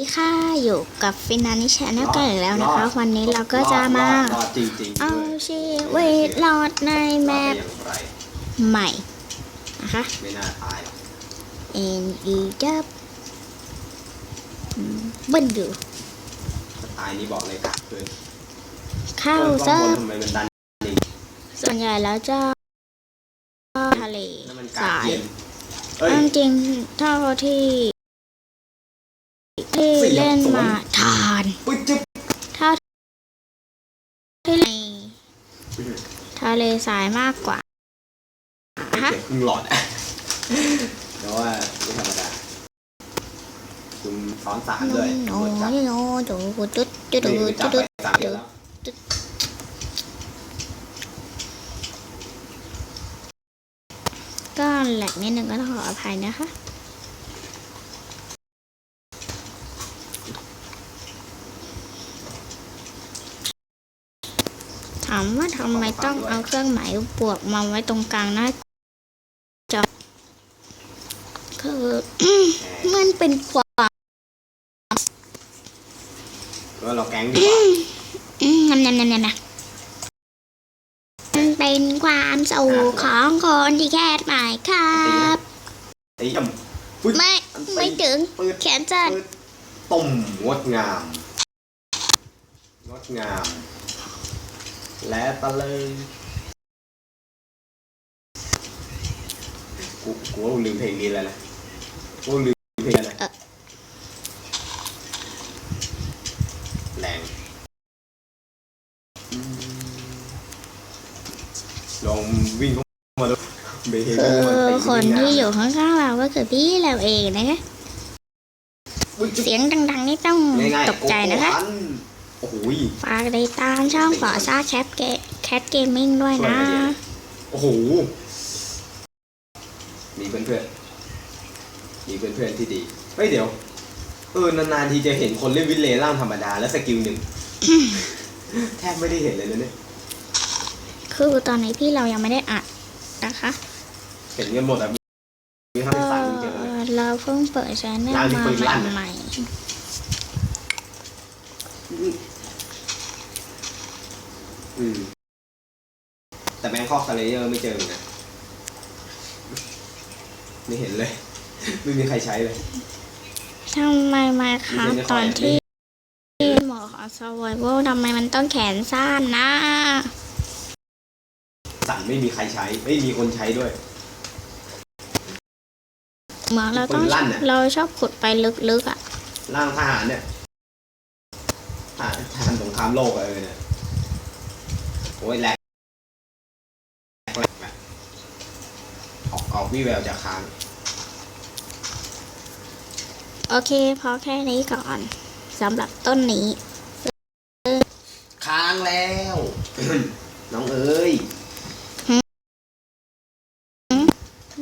สวัสดีค่ะอยู่กับฟินานิชแนลกันอีกแล้วนะคะ วันนี้เราก็จะมารอดรอดจริงๆเอาด้วยชีวิตรอดในแมรอดปได้อย่างไรใหม่นะคะไม่น่าตายหรอก N E จับเบิ้ลอยู่ถ้าตายนี่บอกเลยกัดเกินเข้าเกินเซิข้างบร์นฟทำไมมันดันอีกส่วนใหญ่แล้วจะทะเลนั่นมันกัดสายเย็นเอ้ยจริงๆเท่าที่ที่ มาทานอุ้ยจิ๊บเท่าที่ในทะเลสายมากกว่าฮะเสียงครึ่งหลอดอะแต่ว่าไม่ธรรมดาคุณซ้อนสามด้วยโนกดจับโนโนจุดจุดจุดนี่จุดจับจุไปดสามเดือนแล้วก็แหลกนิดนึงก็ต้องขออภัยนะคะามว่าทำไมต้องเอาเครื่องหมายบวกมาไว้ตรงกลางหน้าจอคือมันเป็นความก็เราแก๊งดีกว่าอืมนั่นนั่นนั่นนะมันเป็นความสุขของคนที่แค่หมายครับตีจมปึ๊ดไม่ไม่ถึงแขนสั้นปืดตุ่มงดงามงดงาม และตะเลยกูกูว่ากูลืมเพลงนี้แล้วนะกูลืมเพลงอะไรเอ่อแรงอืมลองวิ่งเข้ามาดูเบเฮคืเมันอตีคนที่วิ่งงามอยู่ข้างๆเราก็คือพี่เราเองนะคะอุ๊ยเสียงดัง ๆ นี่ต้องง่ายๆตกใจนะคะ โกโก้อัโอ้โหยฝากติดตามช่องก่อซ่าแคปเกแคทเกมมิ่งด้วยนะ โอ้โหมีเพื่อนๆมีเพื่อนๆที่ดี เฮ้ยเดี๋ยว เออนานๆทีจะเห็นคนเล่นวิลเลย์ร่างธรรมดาและสกิลหนึ่งแทบไม่ได้เห็นเลยนะเนี่ยคือตอนนี้พี่เรายังไม่ได้อัดนะคะ เห็นกันหมดอะมีทั้งเอสั่งเจอเลยอเราเพิ่งเปิดชแนลร้านที่มาปืนลั่นอะใหม่ อืม แต่แบงคอกสเลเยอร์ไม่เจอนะ ไม่เห็นเลย ไม่มีใครใช้เลยๆทำไมมาครับไม่ได้ตอนไม่ที่หมอของสวายว่าทำไมมันต้องแขนสั้นนะสั่งไม่มีใครใช้ไม่มีคนใช้ด้วย เหมือนเราต้องปืนลั่นอะเราชอบขุดไปลึกๆอะ ร่างทหารเนี่ยทหารทหารสงครามโลกอะไรเนี่ย โอ้ยแหลกออกออกวิแววจากค้าง โอเค พอแค่นี้ก่อนสำหรับต้นนี้ ค้างแล้ว น้องเอ้ย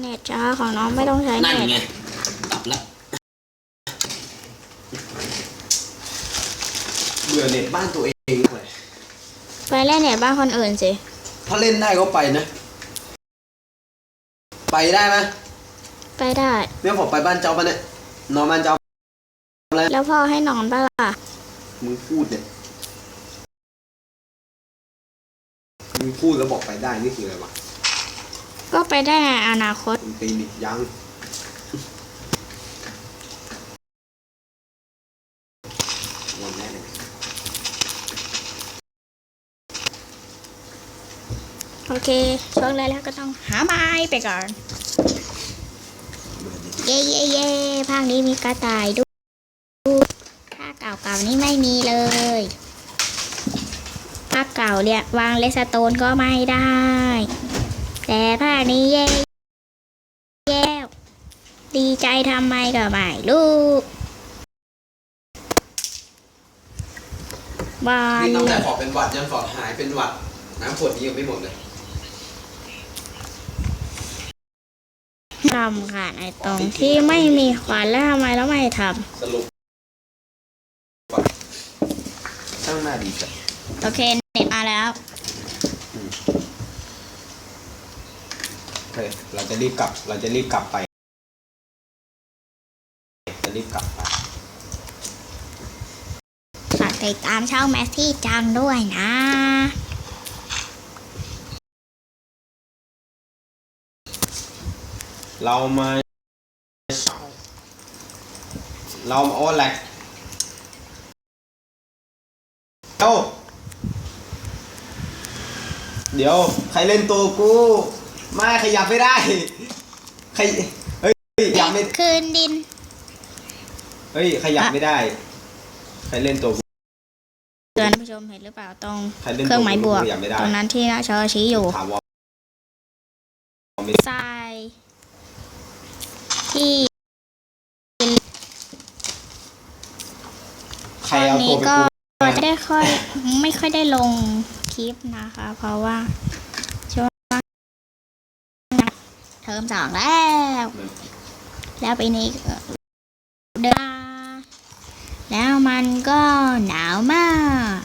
เน็ตจ้าของน้องไม่ต้องใช้นั่นเน็ตไงตับละเบื่อเน็ตบ้านตัวเองเลย ไปเล่นเน็ตบ้านคนอื่นสิ ถ้าเล่นได้ก็ไปนะ ไปได้ไหมไปได้เนี่ยผมไปบ้านเจ้าปะเนี่ยนอนบ้านเจ้าแล้วพ่อให้นอนปะล่ะมึงพูดเนี่ยมึงพูดแล้วบอกไปได้นี่คืออะไรวะก็ไปได้ในอนาคต มึงตีนิดยัง วันแน่เลย โอ เค ช่วงแรกๆก็ต้องหาไม้ไปก่อนเบื่อเน็ตเย่เย่เย่ภาคนี้มีกระต่ายด้วยภาคเก่าๆนี่ไม่มีเลย ภาคเก่าเนี่ยวางเลสโตนก็ไม่ได้ แต่ภาคนี้เย่เย่ดีใจทำไมก็ไม่รู้บานนี่ตั้งเลแต่ยฟอร์ดเป็นหวัดยันฟอร์ดหายเป็นหวัดน้ำขวดนี้ยังไม่หมดเลย ทำค่ะในตรงที่ไม่มีควันแล้วทำไมแล้วไม่ทสรุปช่างหน้าดีจังำโอเคเน็ตมาแล้ว โอเคเราจะรีบกลับ เราจะรีบกลับไป จะรีบกลับไปติดตามช่องแมสซี่จังด้วยนะ เรามาเรามาโอ้แหลกเดี๋ยวเดี๋ยว ใครเล่นตัวกู ไม่ขยับไม่ได้ ใคร เฮ้ยขยับไม่ คืนดิน เฮ้ยขยับไม่ได้ ใครเล่นตัวกูเตือนผู้ชมเห็นหรือเปล่าตรงใครเล่นเครื่องหมายบวก ขยับไม่ได้ตรงนั้นที่หน้าจอชี้อยู่ถามว่า ทราย ที่ใครเอาตัวไปก็กูจะได้ค่อยไม่ค่อยได้ลงคลิปนะคะ เพราะว่าช่วงเทอมสองแล้ว แล้วปีนี้ก็เดือนแล้วมันก็หนาวมาก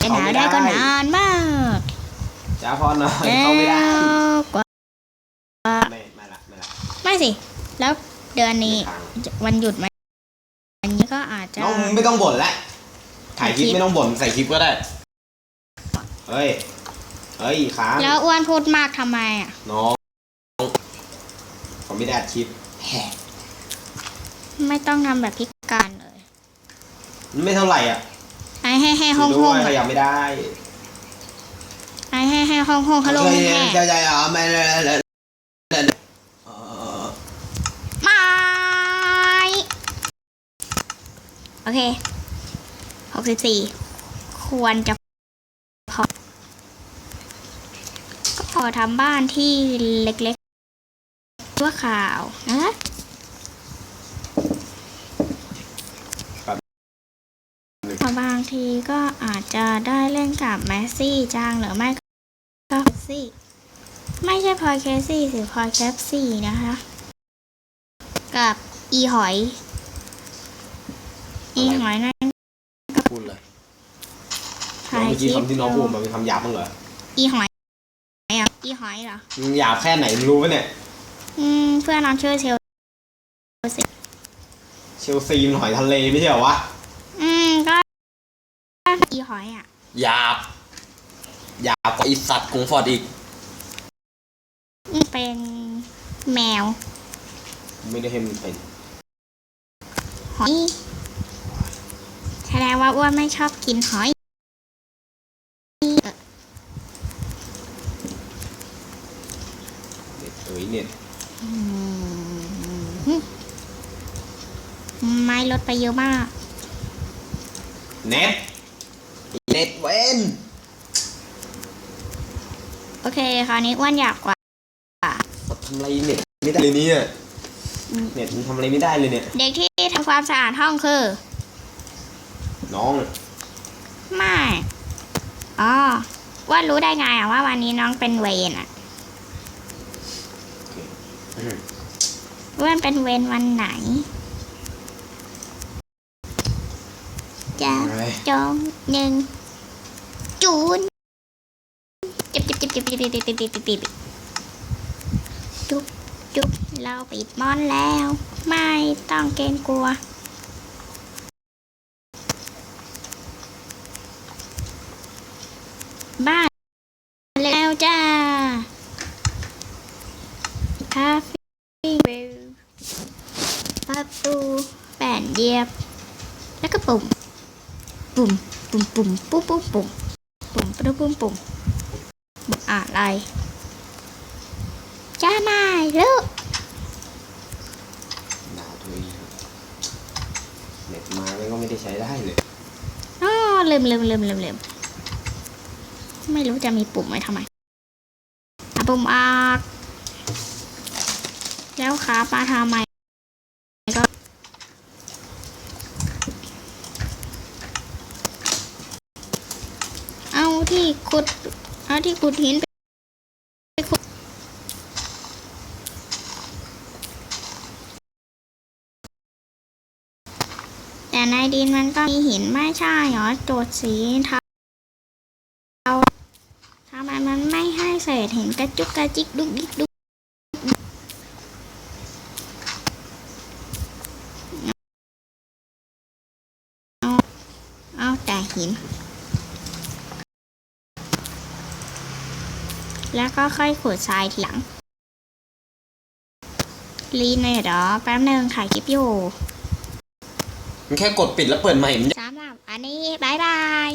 จะหนาวได้ก็นานมากจ้าพอหน่อยแล้เข้าไม่ได้วกว่าไม่ไม่ละไม่ละไม่สิ แล้วเดือนนี้ไม่ทางวันหยุดไหมวันนี้ก็อาจจะน้องมึงไม่ต้องบ่นแล้วถ่ายคลิปคลิปไม่ต้องบ่นใส่คลิปก็ได้ เฮ้ย เฮ้ยค้างแล้วอ้วนพูดมากทำไมอะ น้องผมไม่ได้อัดคลิปแหมไม่ต้องทำแบบพิการเลยมันไม่เท่าไหร่อะไอ้ให้ให้ห้องไม่ห้รู้องว่าขยับไม่ได้ไอ้ให้ให้ห้องห้องฮัลโหลเฮ้ยแม่ใจใจอะไม่เลยเลยเอ่อ ไม่ โอเคหกสิบสี่ควรจะพอก็พอทำบ้านที่เล็กๆชั่วข่าวนะพอบางทีก็อาจจะได้เล่นกับแมสซี่จ้างหรือไม่ก็แคซี่ ไม่ใช่พอยแคสซี่สิพอยแคปซี่นะคะ กับอีหอย อีหอยนั่นพูดเลยถ่ายเมื่อคกี้ลิปคำที่น้องพูดมันเป็นคำหยาบบ้างเหรออีหอยอะอีหอยเหรอ มึงหยาบแค่ไหนมึงรู้ปะเนี่ย อืม เพื่อนน้องชื่อเชลซีเชลซีมันหอยทะเลไม่ใช่เหรอวะ อืม ก็อีหอยอะ หยาบ หยาบกว่าอีสัตว์กรุงฟอร์ดอีก อืมเป็นแมว ไม่ได้ให้มึงเป็น หอย แสดงว่าอ้วนไม่ชอบกินหอยเน็ตเอ้ยเน็ตอืมไม่ลดไปเยอะมาก เน็ตเน็ตเว้นโอเค คราวนี้อ้วนอยากกว่า ทำอะไรเน็ตไม่ได้เลยเนี่ยอืมเน็ตมันทำอะไรไม่ได้เลยเนี่ย เด็กที่ทำความสะอาดห้องคือ น้อง ไม่ อ๋อ ว่ารู้ได้ไงอะว่าวันนี้น้องเป็นเวรอะอ้วนเป็นเวรวันไหน จะอะไรจองหนึ่งจูนจิบจิบจิบจิบจิบจิบจิบจิบจิบจิบจุบจุบเราปิดมอนแล้ว ไม่ต้องเกรงกลัว บ้านแล้วจ้าคาเฟ่เบลประตูแป่นเหยียบ แล้วก็ปุ่ม ปุ่ม ปุ่ม ปุ่ม ปุ๊บปุ๊บปุ่ม ปุ่มปุ๊บปุ่มปุ่มปุ่มอะไรจ้าไม่รู้ด่าตัวเองเน็ตมาแล้วก็ไม่ได้ใช้ได้เลยอ๋อลืมลืมลืมลืมลืม ไม่รู้จะมีปุ่มไว้ทำไมอะปุ่มออกแล้วขาปลาทำไมก็เอาที่ขุด เอาที่ขุดหินไปแต่ในดินมันก็มีหินไม่ใช่เหรอโจดสีทาทำไมมันไม่ให้ เศษหินกระจุกกระจิกดุกดิกดุกเอาเอาเอาแต่หิน แล้วก็ค่อยขุดทรายทีหลัง รีนเลยเหรอ แป๊บนึงถ่ายคลิปอยู่มันแค่กดปิดแล้วเปิดใหม่มัน สำหรับอันนี้บายบาย